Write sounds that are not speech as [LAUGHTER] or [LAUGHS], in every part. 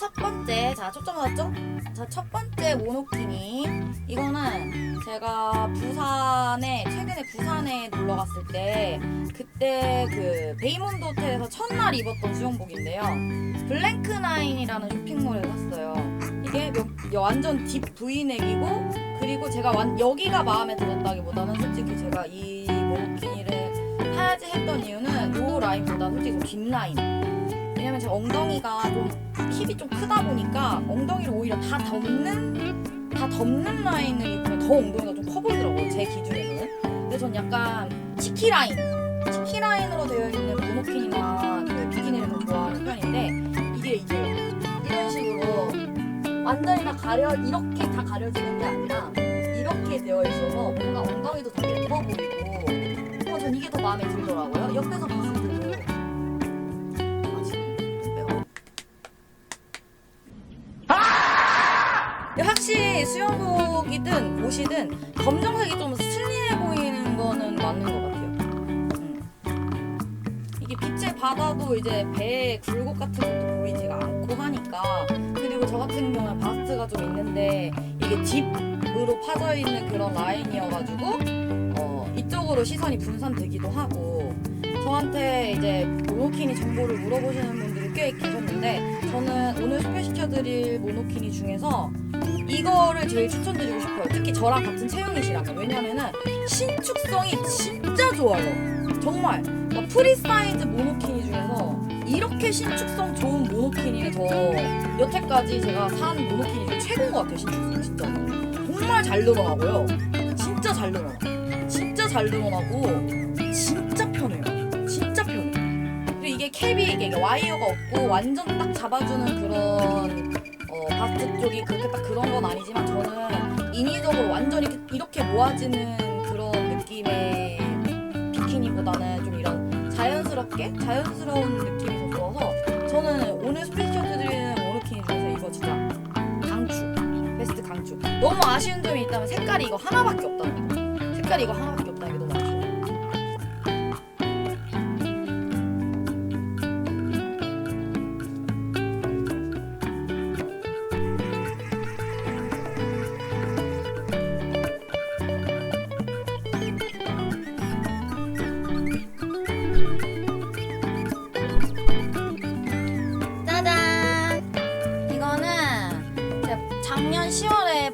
자, 첫 번째, 자, 초점 맞죠? 자, 첫 번째 모노키니. 이거는 제가 부산에, 최근에 부산에 놀러 갔을 때, 그때 그 베이몬드 호텔에서 첫날 입었던 수영복인데요. 블랭크나인이라는 쇼핑몰에서 샀어요. 이게 몇- 완전 딥 브이넥이고, 그리고 제가 완, 여기가 마음에 들었다기보다는 솔직히 제가 이 모노키니를 사야지 했던 이유는 요 라인보다 솔직히 좀긴 라인. 왜냐면 제 엉덩이가 좀 힙이 좀 크다 보니까 엉덩이를 오히려 다 덮는 다 덮는 라인을 입으면 더 엉덩이가 좀 커 보이더라고요 제 기준에서는. 근데 전 약간 치키 라인 치키 라인으로 되어 있는 모노킨이나 그 비키니를 더 좋아하는 편인데 이게 이제 이런 식으로 완전히 다 가려 이렇게 다 가려지는 게 아니라 이렇게 되어 있어서 뭔가 엉덩이도 더 예뻐 보이고 어, 전 이게 더 마음에 들더라고요. 옆에서 봤을 옷이든 검정색이 좀 슬림해 보이는 거는 맞는 것 같아요. 음. 이게 빛을 받아도 이제 배에 굴곡 같은 것도 보이지가 않고 하니까 그리고 저 같은 경우는 바스트가 좀 있는데 이게 딥으로 파져 있는 그런 라인이어가지고 어, 이쪽으로 시선이 분산되기도 하고 저한테 이제 모노키니 정보를 물어보시는 분들이 꽤 계셨는데 저는 오늘 소개시켜드릴 모노키니 중에서 이거를 제일 추천드리고 싶어요. 특히 저랑 같은 체형이시라면 왜냐면은 신축성이 진짜 좋아요. 정말 막 프리사이즈 모노키니 중에서 이렇게 신축성 좋은 모노키니는 저 여태까지 제가 산 모노키니 중에 최고인 것 같아요. 신축성 진짜 정말 잘 늘어나고요. 진짜 잘 늘어나. 진짜 잘 늘어나고 진짜 편해요. 진짜 편해. 그리고 이게 캡이 이게 와이어가 없고 완전 딱 잡아주는 그런 어, 바스트 쪽이 그렇게 딱 그런 건 아니지만 저는 인위적으로 완전히 이렇게, 이렇게 모아지는 그런 느낌의 비키니보다는 좀 이런 자연스럽게 자연스러운 느낌이 더 좋아서 저는 오늘 스페셜 드리는 모노키니 중에서 이거 진짜 강추 베스트 강추. 너무 아쉬운 점이 있다면 색깔이 이거 하나밖에 없다는 거. 색깔이 이거 하나밖에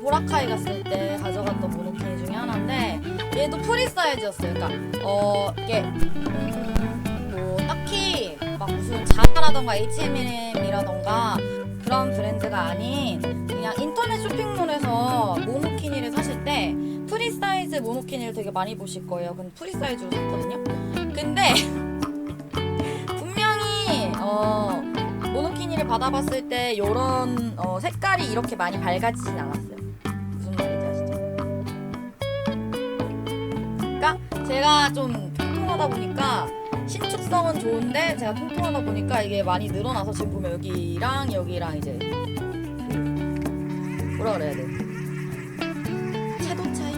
보라카이 갔을 때 가져갔던 모노키니 중에 하나인데 얘도 프리 사이즈였어요. 그러니까 어 이게 음, 뭐 딱히 막 무슨 자라라던가 H&M이라던가 그런 브랜드가 아닌 그냥 인터넷 쇼핑몰에서 모노키니를 사실 때 프리 사이즈 모노키니를 되게 많이 보실 거예요. 근데 프리 사이즈로 샀거든요. 근데 [LAUGHS] 분명히 어 모노키니를 받아봤을 때 이런 어, 색깔이 이렇게 많이 밝아지진 않았어요. 제가 좀 통통하다 보니까 신축성은 좋은데 제가 통통하다 보니까 이게 많이 늘어나서 지금 보면 여기랑 여기랑 이제 그 뭐라 그래야 돼? 채도 차이,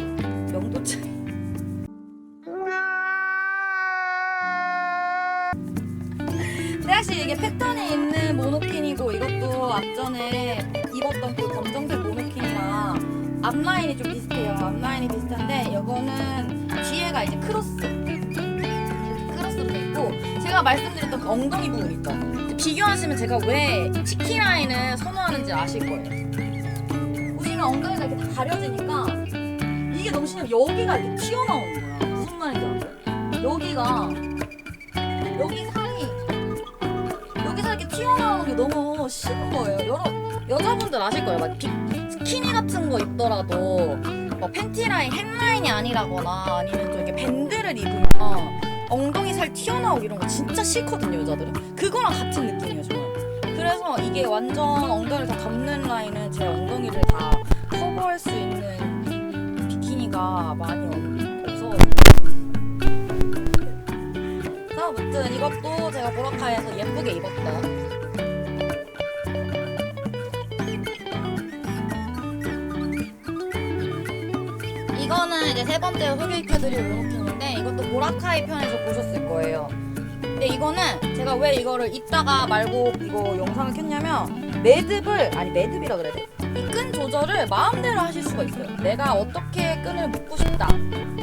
명도 차이. [LAUGHS] 확실히 이게 패턴이 있는 모노킨이고 이것도 앞전에 입었던 그 검정색 모노킨이랑 앞라인이 좀 비슷해요. 앞라인이 비슷한데 이거는 뒤에가 이제 크로스 크로스로 돼 있고 제가 말씀드렸던 그 엉덩이 부분 있죠. 비교하시면 제가 왜 치키 라인을 선호하는지 아실 거예요. 보시면 엉덩이가 이렇게 다 가려지니까 이게 너무 싫으면 여기가 이렇게 튀어나오는 거야. 무슨 말인지 아세요? 여기가 여기 살이 여기서 이렇게 튀어나오는 게 너무 싫은 거예요. 여러 여자분들 아실 거예요. 막 비, 스키니 같은 거 입더라도 뭐 팬티 라인, 햄 라인이 아니라거나 아니면 좀 이렇게 밴드를 입으면 엉덩이 살 튀어나오고 이런 거 진짜 싫거든요, 여자들은. 그거랑 같은 느낌이에요, 저는. 그래서 이게 완전 엉덩이를 다 덮는 라인은 제 엉덩이를 다 커버할 수 있는 비키니가 많이 없- 없어가지고. 그래서 아무튼 이것도 제가 보라카이에서 예쁘게 입었던 이거는 이제 세 번째 소개시켜드릴 모노킨인데 이것도 보라카이 편에서 보셨을 거예요. 근데 이거는 제가 왜 이거를 입다가 말고 이거 영상을 켰냐면 매듭을 아니 매듭이라 그래야 돼? 이 끈 조절을 마음대로 하실 수가 있어요. 내가 어떻게 끈을 묶고 싶다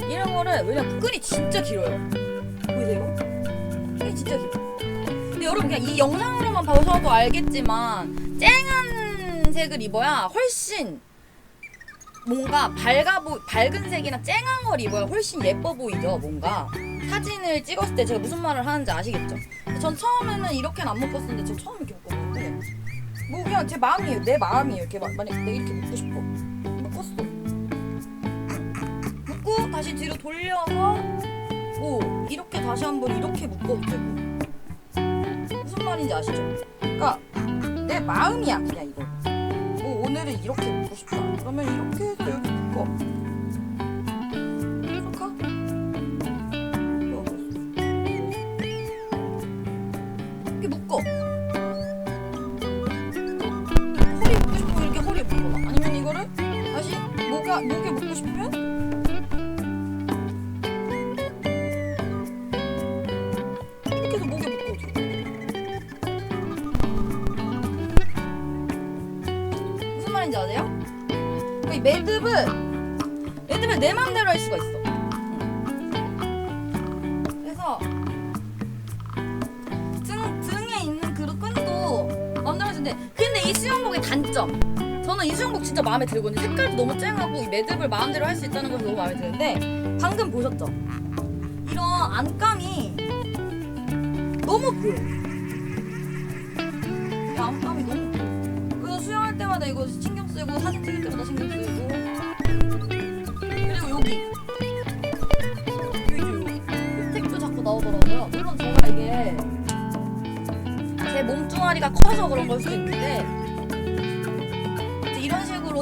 이런 거를 왜냐면 끈이 진짜 길어요. 보이세요? 끈이 진짜 길어. 근데 여러분 그냥 이 영상으로만 보셔도 알겠지만 쨍한 색을 입어야 훨씬 뭔가 밝아 보 밝은 색이나 쨍한 걸 입어야 훨씬 예뻐 보이죠 뭔가. 사진을 찍었을 때 제가 무슨 말을 하는지 아시겠죠? 전 처음에는 이렇게는 안 묶었었는데 제가 처음 이렇게 묶었는데 뭐 그냥 제 마음이에요. 내 마음이에요. 이렇게 마- 만약 내가 이렇게 묶고 싶어. 묶었어. 묶고 다시 뒤로 돌려서 뭐 이렇게 다시 한번 이렇게 묶어도 되고 무슨 말인지 아시죠? 그러니까 내 마음이야 그냥 이거. 뭐 오늘은 이렇게 묶고 싶다. 그러면 이렇게 해서 여기 묶어 할 수가 있어. 응. 그래서 등 등에 있는 그 끈도 하는데 근데 이 수영복의 단점 저는 이 수영복 진짜 마음에 들거든요. 색깔도 너무 쨍하고 이 매듭을 마음대로 할 수 있다는 것이 너무 마음에 드는데 방금 보셨죠? 이런 안감이 너무 보여. 이 안감이 너무 보여. 그래서 수영할 때마다 이거 신경 쓰고 사진 찍을 때마다 신경 쓰고 여기. 흑색도 자꾸 나오더라고요. 물론 제가 이게 제 몸뚱아리가 커서 그런 걸 수도 있는데 이제 이런 식으로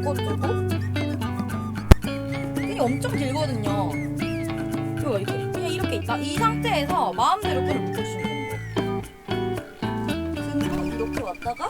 묶어주고 끈이 엄청 길거든요. 이거 이렇게 그냥 이렇게 있다. 이 상태에서 마음대로 끈을 묶어주시면 됩니다 등으로 이렇게 왔다가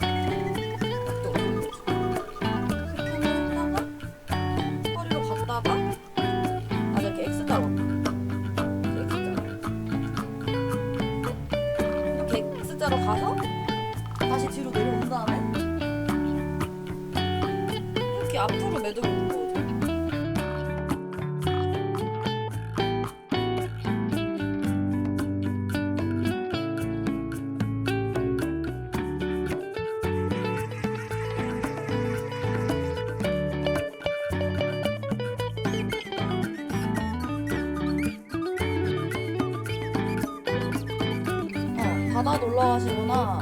바다 놀러 가시거나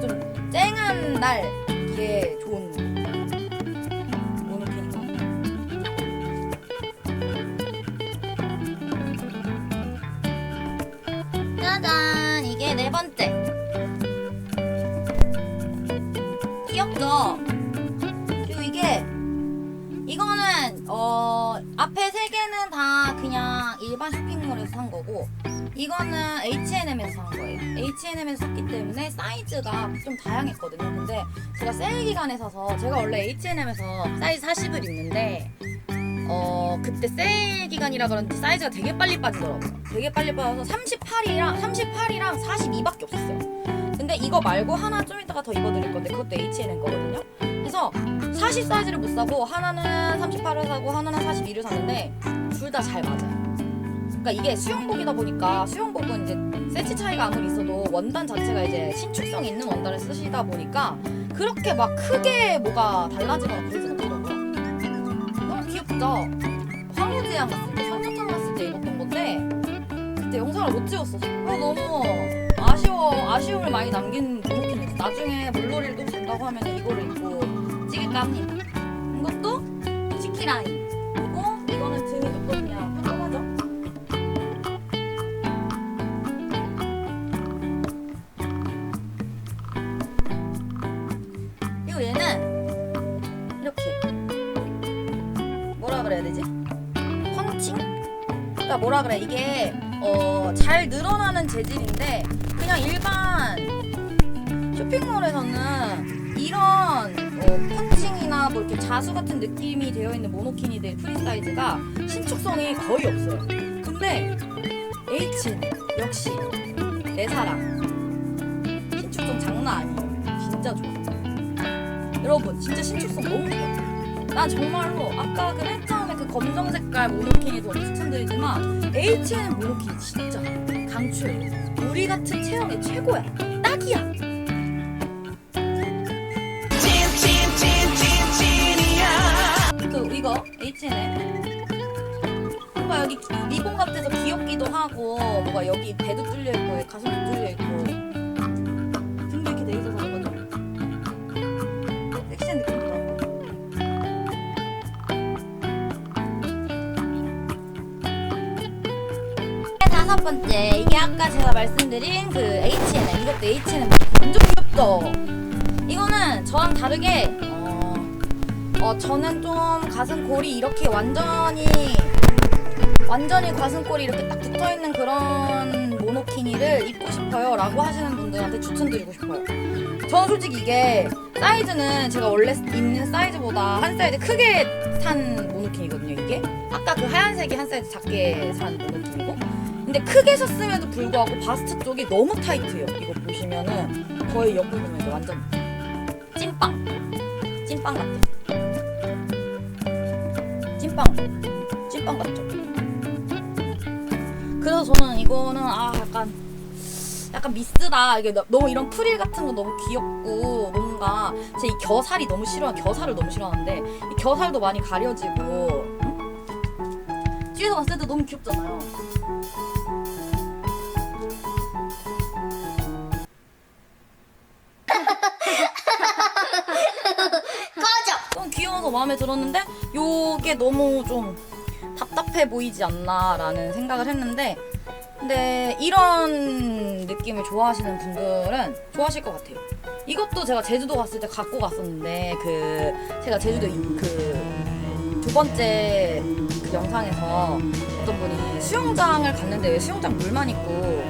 좀 쨍한 날 이게 좋은 것 같아요. 짜잔! 이게 네 번째. 귀엽죠? 그리고 이게 이거는 어 앞에 세 개는 다 그냥 일반 쇼핑몰에서 산 거고 이거는 H&M 사이즈가 좀 다양했거든요. 근데 제가 세일 기간에 사서 제가 원래 H&M에서 사이즈 40을 입는데 어 그때 세일 기간이라 그런지 사이즈가 되게 빨리 빠지더라고요. 되게 빨리 빠져서 38이랑 38이랑 42밖에 없었어요. 근데 이거 말고 하나 좀 이따가 더 입어드릴 건데 그것도 H&M 거거든요. 그래서 40 사이즈를 못 사고 하나는 38을 사고 하나는 42를 샀는데 둘 다 잘 맞아요. 그러니까 이게 수영복이다 보니까 수영복은 이제 세치 차이가 아무리 있어도 원단 자체가 이제 신축성 있는 원단을 쓰시다 보니까 그렇게 막 크게 뭐가 달라지거나 그러진 않더라고요. 너무 귀엽죠? 황후지양 갔을 때, 상여탕 갔을 때 입었던 건데 그때 영상을 못 찍었어. 아, 너무 아쉬워, 아쉬움을 많이 남긴 모노킨이지. 나중에 물놀이를 또 간다고 하면 이거를 입고 찍을까 합니다. 이것도 치키라인. 그래 이게 어 잘 늘어나는 재질인데 그냥 일반 쇼핑몰에서는 이런 어, 펀칭이나 뭐 이렇게 자수 같은 느낌이 되어 있는 모노키니들 프리 사이즈가 신축성이 거의 없어요. 근데 H 역시 내 사랑 신축성 장난 여러분 진짜 신축성 너무 좋아. 난 정말로 아까 그 맨 처음에 그 검정 색깔 모노킨이도 추천드리지만 H&M 모노킨 진짜 강추해. 우리 같은 체형에 최고야. 딱이야. 그 이거 H&M 뭔가 여기 리본 같아서 귀엽기도 하고 뭐가 여기 배도 뚫려 있고 가슴도 뚫려 있고 다섯 번째 이게 아까 제가 말씀드린 그 H&M 이것도 H&M 귀엽죠. 이거는 저랑 다르게 어, 어 저는 좀 가슴골이 이렇게 완전히 완전히 가슴골이 이렇게 딱 붙어 있는 그런 모노키니를 입고 싶어요 라고 하시는 분들한테 추천드리고 싶어요. 저는 솔직히 이게 사이즈는 제가 원래 입는 사이즈보다 한 사이즈 크게 산 모노킨이거든요. 이게 아까 그 하얀색이 한 사이즈 작게 산 모노킨이고 근데 크게 샀음에도 불구하고 바스트 쪽이 너무 타이트해요. 이거 보시면은 거의 옆에 보면 완전 찐빵 찐빵 같아. 찐빵 찐빵 같죠? 그래서 저는 이거는 아 약간 약간 미스다 이게 너- 너무 이런 프릴 같은 거 너무 귀엽고 뭔가 제 이 겨살이 너무 싫어 겨살을 너무 싫어하는데 이 겨살도 많이 가려지고 응? 뒤에서 봤을 때 너무 귀엽잖아요. 좀 귀여워서 마음에 들었는데 요게 너무 좀 답답해 보이지 않나라는 생각을 했는데 근데 이런 느낌을 좋아하시는 분들은 좋아하실 것 같아요. 이것도 제가 제주도 갔을 때 갖고 갔었는데 그 제가 제주도 그 두 번째 그 영상에서 어떤 분이 수영장을 갔는데 왜 수영장 물만 있고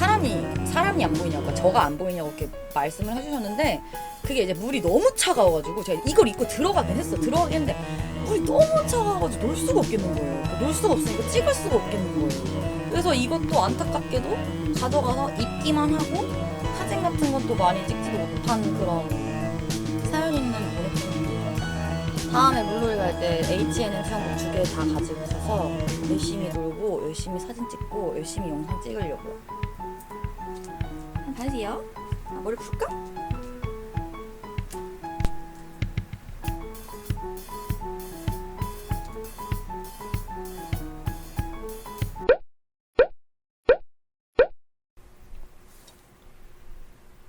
사람이 사람이 안 보이냐고 그러니까 저가 안 보이냐고 이렇게 말씀을 해주셨는데 그게 이제 물이 너무 차가워가지고 제가 이걸 입고 들어가긴 했어 들어가긴 했는데 물이 너무 차가워가지고 놀 수가 없겠는 거예요. 놀 수가 없으니까 찍을 수가 없겠는 거예요. 그래서 이것도 안타깝게도 가져가서 입기만 하고 사진 같은 것도 많이 찍지도 못한 그런 사연 있는 모노톤입니다. 다음에 물놀이 갈 때 H&M 수영복 두 개 다 가지고 있어서 열심히 놀고 열심히 사진 찍고 열심히 영상 찍으려고요 봐주세요 아, 머리 풀까?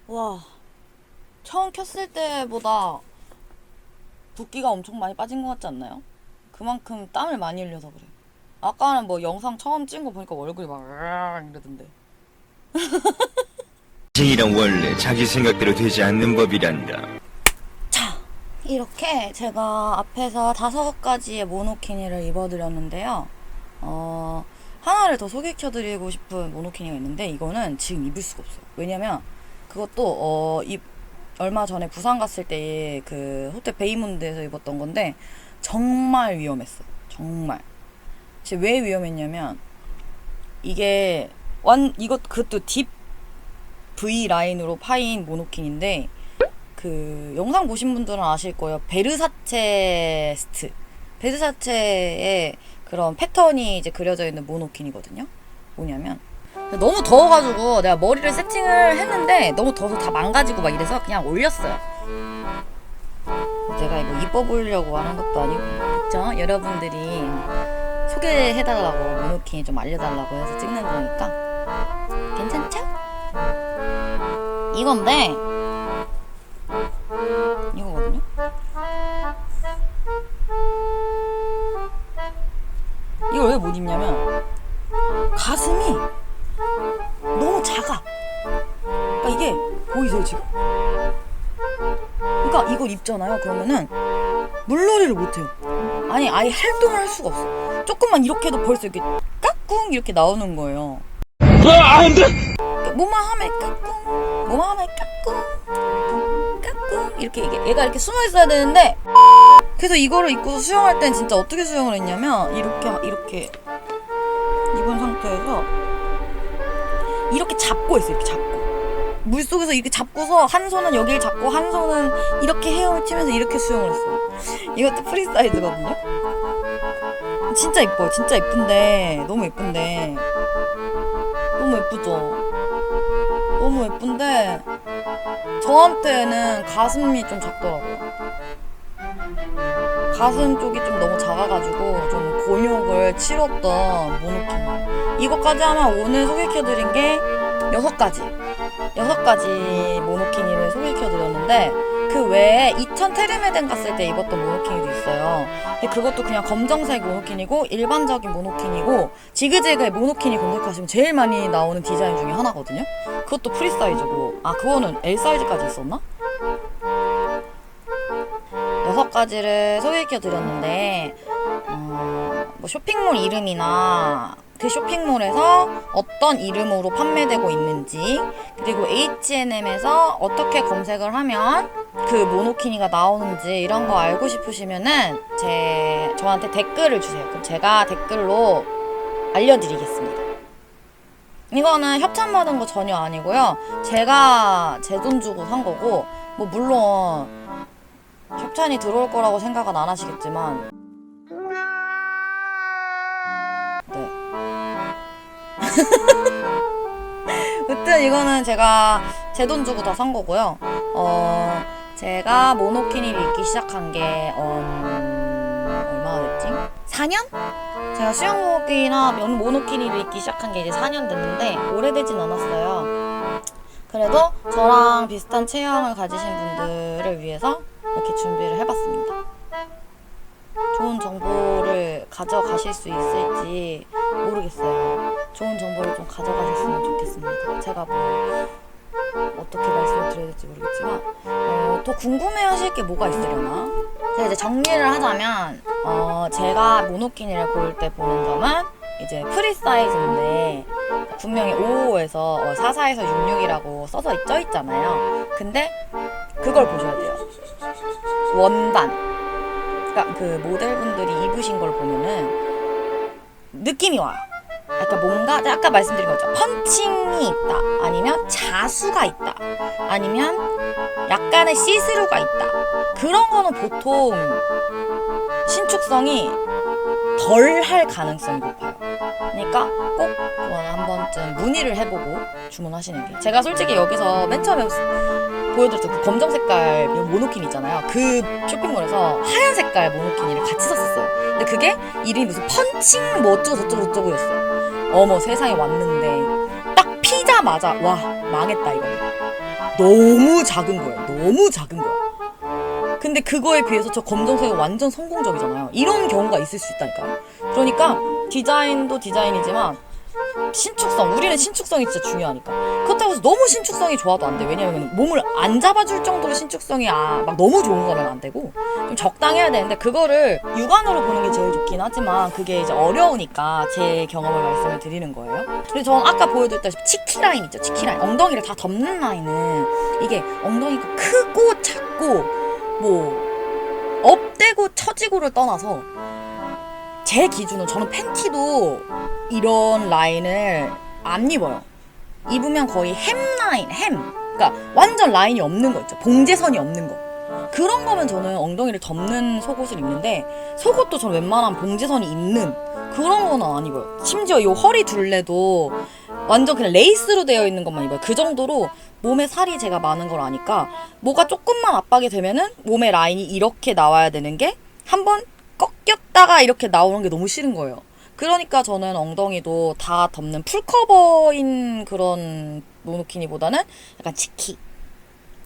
와 처음 켰을 때보다 붓기가 엄청 많이 빠진 것 같지 않나요? 그만큼 땀을 많이 흘려서 그래. 아까는 뭐 영상 처음 찍은 거 보니까 얼굴이 막 이러던데. [LAUGHS] 인생이란 원래 자기 생각대로 되지 않는 법이란다. 자, 이렇게 제가 앞에서 다섯 가지의 모노키니를 입어드렸는데요. 어, 하나를 더 소개시켜드리고 싶은 모노키니가 있는데 이거는 지금 입을 수가 없어요. 왜냐면 그것도 어, 입 얼마 전에 부산 갔을 때 그 호텔 베이문드에서 입었던 건데 정말 위험했어. 정말. 왜 위험했냐면 이게 완 이것 그것도 딥 V 라인으로 파인 모노킨인데 그 영상 보신 분들은 아실 거예요. 베르사체 스트. 베르사체의 그런 패턴이 이제 그려져 있는 모노킨이거든요. 뭐냐면 너무 더워가지고 내가 머리를 세팅을 했는데 너무 더워서 다 망가지고 막 이래서 그냥 올렸어요. 제가 이거 입어보려고 하는 것도 아니고, 그쵸? 여러분들이 소개해달라고 모노킨 좀 알려달라고 해서 찍는 거니까? 이건데 이거거든요. 이걸 왜 못 입냐면 가슴이 너무 작아. 그러니까 이게 보이세요 지금? 그러니까 이걸 입잖아요. 그러면은 물놀이를 못해요. 아니 아예 활동을 할 수가 없어. 조금만 이렇게 해도 벌써 이렇게 까꿍 이렇게 나오는 거예요. 뭐만 하면 까꿍, 하면 까꿍, 까꿍 이렇게 이게 얘가 이렇게 숨어 있어야 되는데 그래서 이거를 입고 수영할 땐 진짜 어떻게 수영을 했냐면 이렇게 이렇게 입은 상태에서 이렇게 잡고 있어 요 이렇게 잡고 물 속에서 이렇게 잡고서 한 손은 여기를 잡고 한 손은 이렇게 헤엄을 치면서 이렇게 수영을 했어요. 이것도 프리사이즈거든요. 진짜 이뻐요. 진짜 이쁜데 너무 예쁜데 너무 예쁘죠. 너무 예쁜데 저한테는 가슴이 좀 작더라고요. 가슴 쪽이 좀 너무 작아가지고 좀 곤욕을 치렀던 모노킨. 이것까지 하면 오늘 소개시켜드린 게 여섯 가지. 여섯 가지 모노키니를 소개시켜드렸는데 그 외에 2000 테르메덴 갔을 때 입었던 모노키니도 있어요. 근데 그것도 그냥 검정색 모노키니고 일반적인 모노키니고 지그재그의 모노키니 검색하시면 제일 많이 나오는 디자인 중에 하나거든요. 그것도 프리 사이즈고 아 그거는 L 사이즈까지 있었나? 여섯 가지를 소개시켜 드렸는데 어, 뭐 쇼핑몰 이름이나 그 쇼핑몰에서 어떤 이름으로 판매되고 있는지 그리고 H&M에서 어떻게 검색을 하면 그 모노키니가 나오는지 이런 거 알고 싶으시면은 제 저한테 댓글을 주세요. 그럼 제가 댓글로 알려드리겠습니다. 이거는 협찬 받은 거 전혀 아니고요. 제가 제 돈 주고 산 거고 뭐 물론 협찬이 들어올 거라고 생각은 안 하시겠지만 네. [LAUGHS] 여튼 이거는 제가 제 돈 주고 다 산 거고요. 어 제가 모노키니를 입기 시작한 게 음, 얼마나 됐지? 4년? 제가 수영복이나 면 모노키니를 입기 시작한 게 이제 4년 됐는데 오래되진 않았어요. 그래도 저랑 비슷한 체형을 가지신 분들을 위해서 이렇게 준비를 해봤습니다. 좋은 정보를 가져가실 수 있을지 모르겠어요. 좋은 정보를 좀 가져가셨으면 좋겠습니다. 제가 뭐 어떻게 말씀을 드려야 될지 모르겠지만 어, 더 궁금해하실 게 뭐가 있으려나? 제가 이제 정리를 하자면 어, 제가 모노키니를 고를 때 보는 점은 이제 프리 사이즈인데 분명히 55에서 어, 44에서 66이라고 써져 있- 쪄 있잖아요. 근데 그걸 보셔야 돼요. 원단. 그러니까 그 모델분들이 입으신 걸 보면은 느낌이 와요. 약간 뭔가 아까 말씀드린 거죠. 펀칭이 있다. 아니면 자수가 있다. 아니면 약간의 시스루가 있다. 그런 거는 보통 신축성이 덜 할 가능성이 높아요. 그러니까 꼭 한 번쯤 문의를 해보고 주문하시는 게. 제가 솔직히 여기서 맨 처음에 보여드렸던 그 검정 색깔 모노킨 있잖아요. 그 쇼핑몰에서 하얀 색깔 모노키니를 같이 샀었어요. 근데 그게 이름이 무슨 펀칭 뭐 어쩌고 저쩌고 저쩌고였어요. 어머 세상에 왔는데 딱 피자마자 와 망했다 이거. 너무 작은 거예요. 너무 작은 거야. 근데 그거에 비해서 저 검정색은 완전 성공적이잖아요. 이런 경우가 있을 수 있다니까요. 그러니까 디자인도 디자인이지만 신축성, 우리는 신축성이 진짜 중요하니까. 해서 너무 신축성이 좋아도 안 돼. 왜냐면 몸을 안 잡아줄 정도로 신축성이 아, 막 너무 좋은 거는 안 되고 좀 적당해야 되는데 그거를 육안으로 보는 게 제일 좋긴 하지만 그게 이제 어려우니까 제 경험을 말씀을 드리는 거예요. 그리고 저는 아까 보여드렸다시피 치키 라인 있죠. 치키 라인. 엉덩이를 다 덮는 라인은 이게 엉덩이가 크고 작고 뭐 업되고 처지고를 떠나서 제 기준은 저는 팬티도 이런 라인을 안 입어요. 입으면 거의 햄 라인, 햄. 그러니까 완전 라인이 없는 거 있죠. 봉제선이 없는 거. 그런 거면 저는 엉덩이를 덮는 속옷을 입는데 속옷도 저는 웬만하면 봉제선이 있는 그런 거는 안 입어요. 심지어 이 허리 둘레도 완전 그냥 레이스로 되어 있는 것만 입어요. 그 정도로 몸에 살이 제가 많은 걸 아니까 뭐가 조금만 압박이 되면은 몸의 라인이 이렇게 나와야 되는 게 한번 꺾였다가 이렇게 나오는 게 너무 싫은 거예요. 그러니까 저는 엉덩이도 다 덮는 풀커버인 그런 모노키니보다는 약간 치키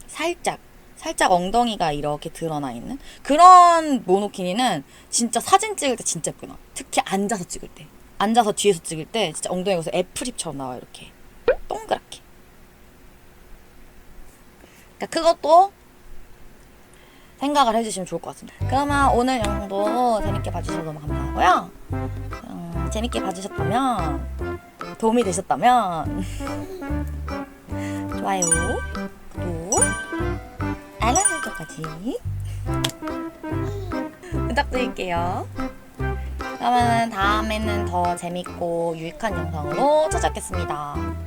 살짝 살짝 엉덩이가 이렇게 드러나 있는 그런 모노키니는 진짜 사진 찍을 때 진짜 예쁘나 특히 앉아서 찍을 때 앉아서 뒤에서 찍을 때 진짜 엉덩이가 그래서 애플립처럼 나와 요 이렇게 동그랗게 그러니까 그것도 생각을 해주시면 좋을 것 같습니다. 그러면 오늘 영상도 재밌게 봐주셔서 너무 감사하고요. 음, 재밌게 봐주셨다면 도움이 되셨다면 [LAUGHS] 좋아요, 구독, 알람 설정까지 [LAUGHS] 부탁드릴게요. 그러면 다음에는 더 재밌고 유익한 영상으로 찾아뵙겠습니다.